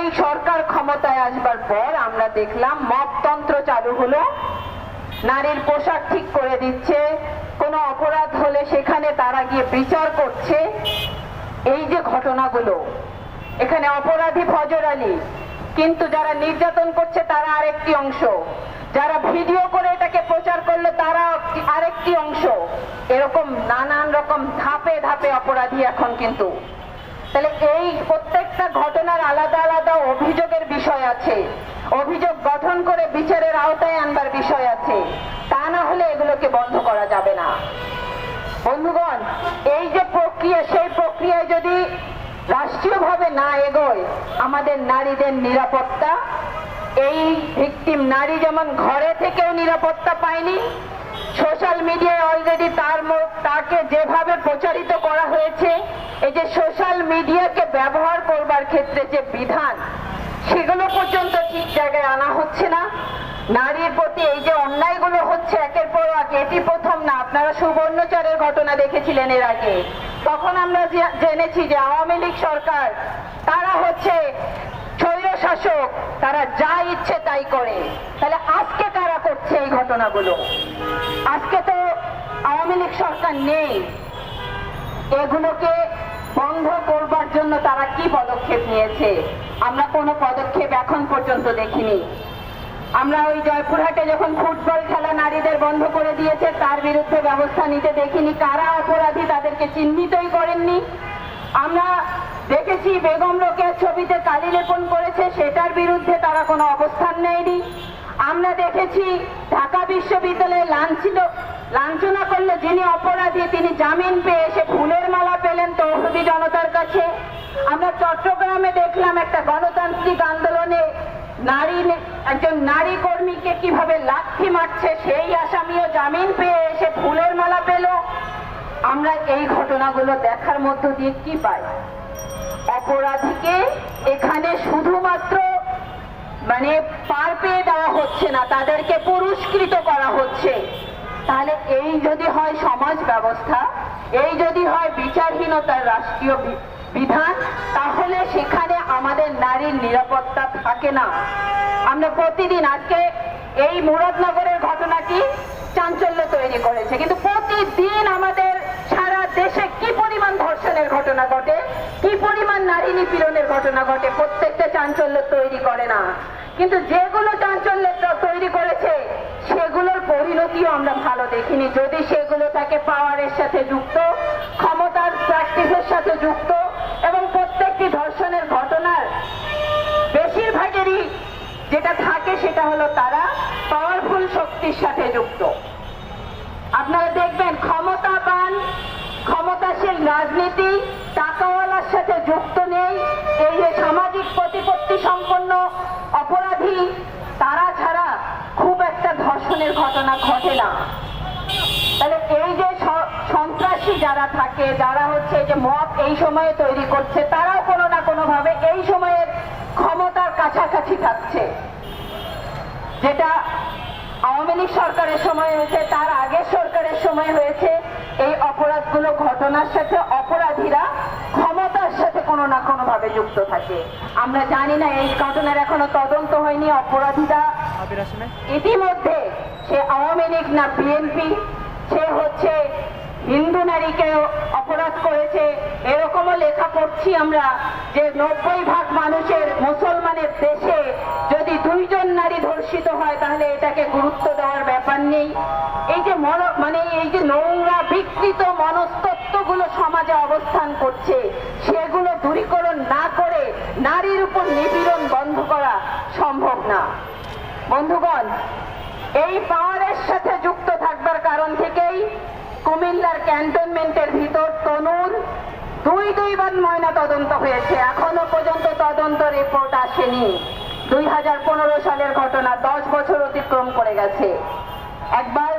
এই সরকার ক্ষমতায় আসবার পর আমরা দেখলাম মপতন্ত্র চালু হলো। নারীর পোশাক ঠিক করে দিচ্ছে। কোনো অপরাধ হলে সেখানে তারা গিয়ে বিচার করছে। এই যে ঘটনাগুলো, এখানে অপরাধী ফজর আলী, কিন্তু যারা নির্যাতন করছে তারা আরেকটি অংশ। যারা ভিডিও করে এটাকে প্রচার করল তারা আরেকটি অংশ। এরকম নানান রকম ধাপে ধাপে অপরাধী এখন কিন্তু। তাহলে এই প্রত্যেকটা ঘটনার আলাদা আলাদা অভিযোগের বিষয় আছে। অভিযোগ গঠন করে বিচারের আওতায় আনবার বিষয় আছে। তা না হলে এগুলোকে বন্ধ করা যাবে না। বন্ধুগণ, এই যে প্রক্রিয়া, সেই প্রক্রিয়ায় যদি রাষ্ট্রীয়ভাবে না এগোয়, আমাদের নারীদের নিরাপত্তা, এই ভিকটিম নারী যেমন ঘরে থেকেও নিরাপত্তা পায়নি, সোশ্যাল মিডিয়ায় অলরেডি তার তাকে যেভাবে প্রচারিত করা হয়েছে এই যে সোশ্যাল মিডিয়াকে ব্যবহার করবার ক্ষেত্রে যে বিধান, সেগুলো পর্যন্ত ঠিক জায়গায় আনা হচ্ছে না। নারীর প্রতি এই যে অন্যায়গুলো হচ্ছে, একের পর এক, এটি প্রথম না। আপনারা সুবর্ণচরের ঘটনা দেখেছিলেন এর আগে। তখন আমরা জেনেছি যে আওয়ামী লীগ সরকার, তারা হচ্ছে স্বৈর শাসক তারা যা ইচ্ছে তাই করে। তাহলে আজকে কারা করছে এই ঘটনাগুলো? আজকে তো আওয়ামী লীগ সরকার নেই। এগুলোকে বন্ধ করবার জন্য তারা কি পদক্ষেপ নিয়েছে? আমরা কোনো পদক্ষেপ এখন পর্যন্ত দেখিনি। আমরা ওই জয়পুরহাটে যখন ফুটবল খেলা নারীদের বন্ধ করে দিয়েছে, তার বিরুদ্ধে ব্যবস্থা নিতে দেখিনি। কারা অপরাধী তাদেরকে চিহ্নিতই করেননি? আমরা দেখেছি বেগম রোকেয়ার ছবিতে কালি লেপন করেছে, সেটার বিরুদ্ধে তারা কোনো অবস্থান নেয়নি। আমরা দেখেছি ঢাকা বিশ্ববিদ্যালয়ে লাঞ্ছিত লাঞ্ছনা করলে যিনি অপরাধী, তিনি জামিন পেয়ে এসে ফুলের মালা পেলেন তৌহদি জনতার কাছে। আমরা চট্টগ্রামে দেখলাম একটা গণতান্ত্রিক আন্দোলনে নারী একজন নারী কর্মীকে কীভাবে লাথি মারছে, সেই আসামিও জামিন পেয়ে এসে ফুলের মালা পেল। আমরা এই ঘটনাগুলো দেখার মধ্য দিয়ে কি পাই? অপরাধীকে এখানে শুধুমাত্র মানে পার পেয়ে দেওয়া হচ্ছে না, তাদেরকে পুরস্কৃত করা হচ্ছে। তাহলে এই যদি হয় সমাজ ব্যবস্থা, এই যদি হয় বিচারহীনতার রাষ্ট্রীয় বিধান, তাহলে সেখানে আমাদের নারীর নিরাপত্তা থাকে না। আমরা প্রতিদিন আজকে এই মুরাদনগরের ঘটনাটি চাঞ্চল্য তৈরি করেছে। কিন্তু প্রতিদিন আমাদের সারা দেশে কি পরিমাণ ধর্ষণের ঘটনা ঘটে, কি পরিমাণ নারী নিপীড়নের ঘটনা ঘটে, প্রত্যেকটা চাঞ্চল্য তৈরি করে না। কিন্তু যেগুলো চাঞ্চল্য তৈরি করেছে সেগুলোর পরিণতিও আমরা ভালো দেখিনি। যদি সেগুলো তাকে পাওয়ারের সাথে যুক্ত, ক্ষমতার প্র্যাকটিসের সাথে যুক্ত এবং প্রত্যেকটি ধর্ষণের ঘটনার বেশিরভাগেরই যেটা থাকে সেটা হলো তারা পাওয়ারফুল শক্তির সাথে যুক্ত। আপনারা দেখবেন ক্ষমতাবান, ক্ষমতাশীল রাজনীতি টাকাওয়ালার সাথে যুক্ত নেই। এই যে সামাজিক প্রতিপত্তি সম্পন্ন অপরাধী, তারা ধর্ষণের ঘটনা ঘটে না। তাহলে এই যে সন্ত্রাসী যারা থাকে, যারা হচ্ছে যে মত এই সময়ে তৈরি করছে, তারাও কোনো না কোনো ভাবে এই সময়ের ক্ষমতার কাছাকাছি থাকছে। যেটা আওয়ামী লীগ সরকারের সময় হয়েছে, তার আগের সরকারের সময় হয়েছে, এই অপরাধগুলো ঘটনার সাথে অপরাধীরা ক্ষমতার সাথে কোনো না কোনো ভাবে যুক্ত থাকে। আমরা জানি না, এই ঘটনার এখনও তদন্ত হয়নি, অপরাধীরা ইতিমধ্যে সে আওয়ামী লীগ না বিএনপি সে হচ্ছে হিন্দু নারীকে অপরাধ করেছে। এরকমও লেখা পড়ছি আমরা যে নব্বই ভাগ মানুষের মুসলমানের দেশে যদি দুইজন নারী ধর্ষিত হয়, তাহলে এটাকে গুরুত্ব দেওয়ার ব্যাপার নেই। এই যে মন মানে এই যে নোংরা, বিকৃত, মনস্তত্ত্বগুলো সমাজে অবস্থান করছে, সেগুলো দূরীকরণ না করে নারীর উপর নিপীড়ন বন্ধ করা সম্ভব না। বন্ধুগণ, এই পাওয়ারের সাথে যুক্ত থাকবার কারণ থেকেই কুমিল্লার ক্যান্টনমেন্টের ভিতর তনুর দুই দুইবার ময়না তদন্ত হয়েছে। এখনও পর্যন্ত তদন্ত রিপোর্ট আসেনি। দুই হাজার পনেরো সালের ঘটনা দশ বছর অতিক্রম করে গেছে। একবার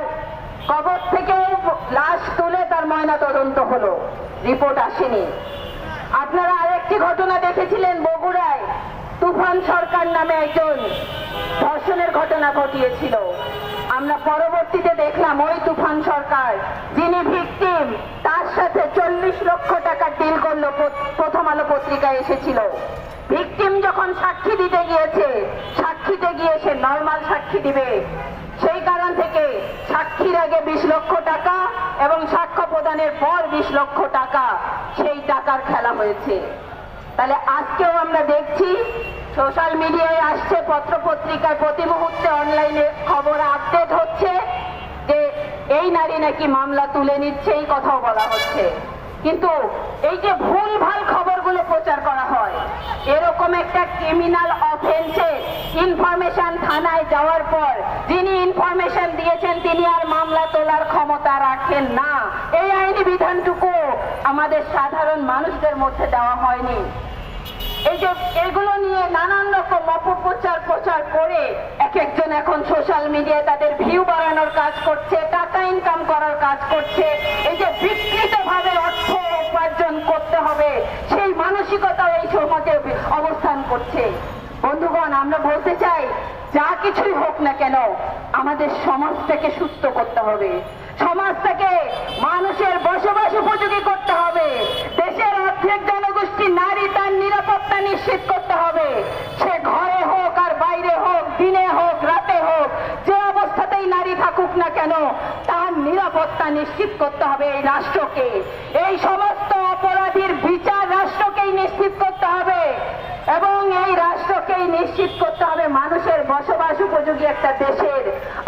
কবর থেকে লাশ তুলে তার ময়না তদন্ত হলো। রিপোর্ট আসেনি। আপনারা আরেকটি ঘটনা দেখেছিলেন বগুড়ায়। তুফান সরকার নামে একজন ধর্ষণের ঘটনা ঘটিয়েছিল। আমরা পরবর্তীতে দেখলাম ওই তুফান সরকার, যিনি ভিকটিম, তার সাথে চল্লিশ লক্ষ টাকার ডিল করল প্রথম আলো পত্রিকায় এসেছিল। ভিকটিম যখন সাক্ষী দিতে গিয়েছে, সাক্ষীতে গিয়ে সে নর্মাল সাক্ষী দিবে। সেই কারণ থেকে সাক্ষীর আগে বিশ লক্ষ টাকা এবং সাক্ষ্য প্রদানের পর বিশ লক্ষ টাকা, সেই টাকার খেলা হয়েছে। তাহলে আজকেও আমরা দেখছি সোশ্যাল মিডিয়ায় আসছে পত্র পত্রিকায় প্রতি মুহূর্তে অনলাইনে খবর আপডেট হচ্ছে যে এই নারী নাকি মামলা তুলে নিচ্ছে, এই কথাও বলা হচ্ছে। কিন্তু এই যে ভুল ভালো খবরগুলো প্রচার করা হয়, এরকম একটা ক্রিমিনাল অফেন্সে ইনফরমেশন থানায় যাওয়ার পর যিনি ইনফরমেশন দিয়েছেন, তিনি আর মামলা তোলার ক্ষমতা রাখেন না। এই আইনি বিধানটুকু আমাদের সাধারণ মানুষদের মধ্যে দেওয়া হয়নি। এই যে এগুলো নিয়ে নানান রকম অপপ্রচার প্রচার করে এক একজন এখন সোশ্যাল মিডিয়ায় তাদের ভিউ বাড়ানোর কাজ করছে, টাকা ইনকাম করার কাজ করছে, এই যে বিকৃত ভাবে অর্থ উপার্জন করতে হবে, সেই মানসিকতা এই সমাজে অবস্থান করছে। বন্ধুগণ, আমরা বলতে চাই যা কিছুই হোক না কেন, আমাদের সমাজটাকে সুস্থ করতে হবে। সমাজটাকে মানুষের বসবাস উপযোগী করতে হবে। দেশের অর্ধেক জনগোষ্ঠী নারী তার নিরাপত্তা নিশ্চিত করতে হবে। সে ঘরে হোক আর বাইরে হোক, দিনে হোক, রাতে হোক, যে অবস্থাতেই নারী থাকুক না কেন, তার নিরাপত্তা নিশ্চিত করতে হবে এই রাষ্ট্রকে। এই সমস্ত অপরাধীর বিচার রাষ্ট্রকেই নিশ্চিত করতে হবে। এবং এই রাষ্ট্রকেই নিশ্চিত করতে হবে বসবাস উপযোগী একটা দেশের।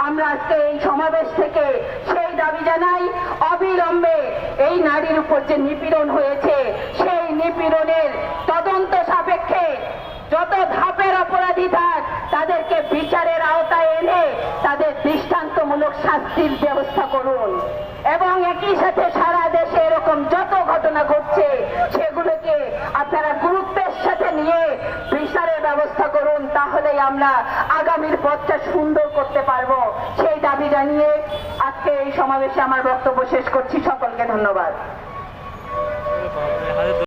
আমরা আজকে এই সমাবেশ থেকে সেই দাবি জানাই, অবিলম্বে এই নারীর উপর যে নিপীড়ন হয়েছে, সেই নিপীড়নের তদন্ত সাপেক্ষে যত ধাপের অপরাধী থাক, তাদেরকে বিচারের আওতায় এনে তাদের দৃষ্টান্তমূলক শাস্তির ব্যবস্থা করুন। এবং একই সাথে সারা দেশে এরকম যত ঘটনা ঘটছে, সেগুলোকে আপনারা গুরুত্বের সাথে বিচারের ব্যবস্থা করুন, তাহলেই আমরা আগামীর পথটা সুন্দর করতে পারব। সেই দাবি জানিয়ে আজকে এই সমাবেশে আমার বক্তব্য শেষ করছি। সকলকে ধন্যবাদ।